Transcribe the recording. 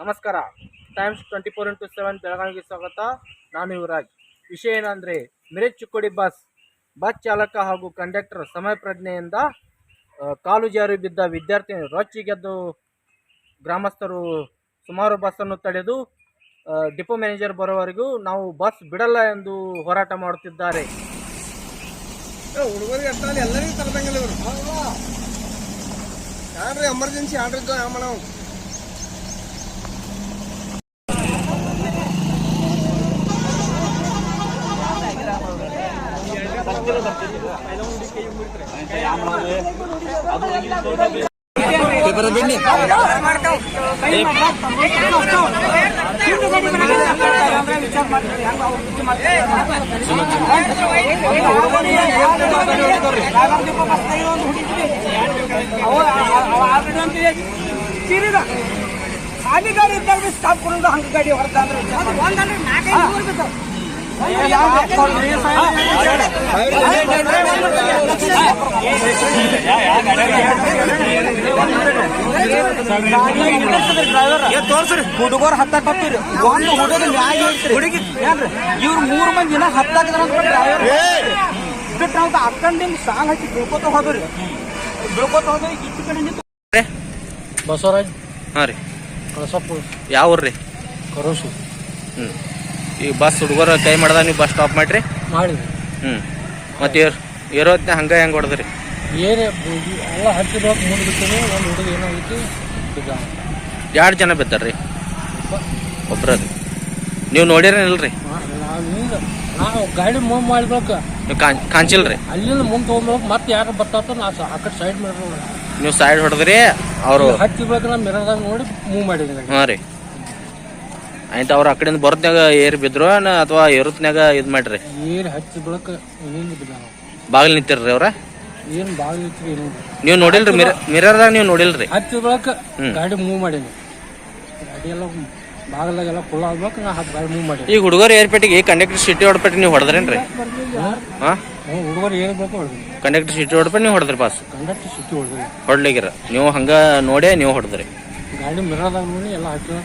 ನಮಸ್ಕಾರ. Times twenty four into seven ಬೆಳಗಾವಿಗೆ ಸ್ವಾಗತ. ನಾನು ಯುವರಾಜ್. ವಿಷಯ ಏನಂದರೆ, ಮಿರೇಜ್ ಚಿಕ್ಕೋಡಿ ಬಸ್ ಬಸ್ ಚಾಲಕ ಹಾಗೂ ಕಂಡಕ್ಟರ್ ಸಮಯ ಪ್ರಜ್ಞೆಯಿಂದ ಕಾಲು ಜಾರಿ ಬಿದ್ದ ವಿದ್ಯಾರ್ಥಿ ರೊಚ್ಚಿಗೆದ್ದು ಗ್ರಾಮಸ್ಥರು ಸುಮಾರು ಬಸ್ಸನ್ನು ತಡೆದು ಡಿಪೋ ಮ್ಯಾನೇಜರ್ ಬರೋವರೆಗೂ ನಾವು ಬಸ್ ಬಿಡಲ್ಲ ಎಂದು ಹೋರಾಟ ಮಾಡುತ್ತಿದ್ದಾರೆ. ಹುಡುಗರಿಗೆ ಎಲ್ಲರಿಗೂ ತರದಂಗಿಲ್ಲ ಎಮರ್ಜೆನ್ಸಿ ಆರ್ಡರ್ ಇದ್ದೋ ಯಾವ ಮಾಡವು ಖಾಲಿ ಗಾಡಿ ಇದ್ದಾಗ ಸ್ಟಾಪ್ ಕೊಡೋದು ಹಂಗ ಗಾಡಿ ಹೊರತಂದ್ರೆ ಹುಡುಗರು ಹತ್ತಾಕತ್ತೀರಿ ಒಂದು ಹುಡುಗ ನ್ಯಾಯ ಹುಡುಗಿ ಏನ್ರಿ ಇವ್ರು ಮೂರು ದಿನ ಹತ್ತಾಕಿದ್ರ ಡ್ರೈವರ್ ಬಿಟ್ಟು ನಾವು ಅಕ್ಕಂದಿಂದ ಸಾಲ ಹಾಕಿ ಬೀಳ್ಕೋತ ಹೋದ್ರಿ. ಬೀಳ್ಕೋತ ಹೋದ್ರಿ ಇಟ್ಟು ಕಡೆ ನಿಂತು. ಬಸವರಾಜ್. ಹಾಂ ರೀ. ಕಳಸಪ್ಪು ಯಾವ ಊರ್ರಿ? ಕರೋಸು. ಹ್ಞೂ ಈ ಬಸ್ ಹುಡುಗರು ಕೈ ಮಾಡ್ದಾಗ ನೀವು ಬಸ್ ಸ್ಟಾಪ್ ಮಾಡಿರಿ. ಮಾಡಿದ್ರಿ ಹ್ಞೂ ಮತ್ತು ಏರ್ ಏರೋತ್ನ ಹಂಗೆ ಹೆಂಗೆ ಹೊಡೆದ್ರಿ? ಏನೇ ಎಲ್ಲ ಹಚ್ಚಿದಾಗ ಮುಂದೆ ಬಿಟ್ಟಿನಿ ಒಂದು ಹುಡುಗ ಏನಾಗಿತ್ತು ಬಿದ್ದ ಎರಡು ಜನ ಬಿದ್ದಾರ್ರಿ? ಒಬ್ರ ರೀ ನೀವು ನೋಡಿರೇನಿಲ್ರಿ ನಾವು ಗಾಡಿ ಮೂವ್ ಮಾಡ್ಬೇಕು. ನೀವು ಕಾಂಚಿಲ್ ರೀ ಅಲ್ಲಿಂದ ಮುಂದೆ ತೊಗೊಂಡ್ಬೇಕು ಮತ್ತೆ ಯಾರು ಬರ್ತಾತ ನಾ ಆ ಕಡೆ ಸೈಡ್ ಮಾಡಿ ನೀವು ಸೈಡ್ ಹೊಡೆದ್ರಿ ಅವರು ಹಚ್ಚಿಬೇಕು ನಾ ಮಿರದಾಗ ನೋಡಿ ಮೂವ್ ಮಾಡಿದ್ರಿ ಹಾಂ ರೀ. ಆಯ್ತು ಅವ್ರ ಆ ಕಡೆಯಿಂದ ಬರೋದ್ನಾಗ ಏರ್ ಬಿದ್ರು ಅಥವಾ ಏರುತ್ನಾಗ ಇದು ಮಾಡ್ರಿ? ಏನು ಹಚ್ಚಿ ಬೆಳಕ ಹಿಂಗೆ ಬಿದ್ದ ನಾವು. ಬಾಗಿಲು ನಿಂತಿರ್ರಿ ಅವ್ರ? ಏನು ಬಾಗಿಲು ಇತ್ತು ಏನು? ನೀವು ನೋಡಿಲ್ರಿ ಮಿರ ಮಿರರ್ದಾಗ ನೀವು ನೋಡಿಲ್ರಿ. ಹಚ್ಚಿ ಬಳಕ. ಗಾಡಿ ಮೂವ್ ಮಾಡೀನಿ. ಗಾಡಿ ಎಲ್ಲ ಬಾಗಿಲಾಗೆಲ್ಲ ಆಗ್ಬೇಕು ನಾ ಹತ್ತು ಗಾಡಿ ಮೂವ್ ಮಾಡೀನಿ. ಈಗ ಹುಡುಗರು ಏರ್ಪೇಟಿಗೆ ಕಂಡಕ್ಟರ್ ಸಿಟಿ ಹೊಡ್ಪೇಟಿ ನೀವು ಹೊಡೆದ್ರೇನ್ರಿ? ಹಾಂ? ಹುಡುಗರು ಏನು ಬೇಕು ಹೊಡೆದ್ವಿ ಕಂಡಕ್ಟರ್ ಸಿಟಿ ಹೊಡ್ಪೇಟಿ ನೀವು ಹೊಡೆದ್ರಿ ಬಾಸ್? ಕಂಡಕ್ಟರ್ ಸಿಟಿ ಹೊಡ್ಲಿಗಿರ ನೀವು ಹಂಗ ನೋಡೇ ನೀವು ಹೊಡೆದ್ರಿ. ಗಾಡಿ ಮಿರರ್ದಾಗ ನೋಡಿ ಎಲ್ಲ ಹಚ್ಚಿ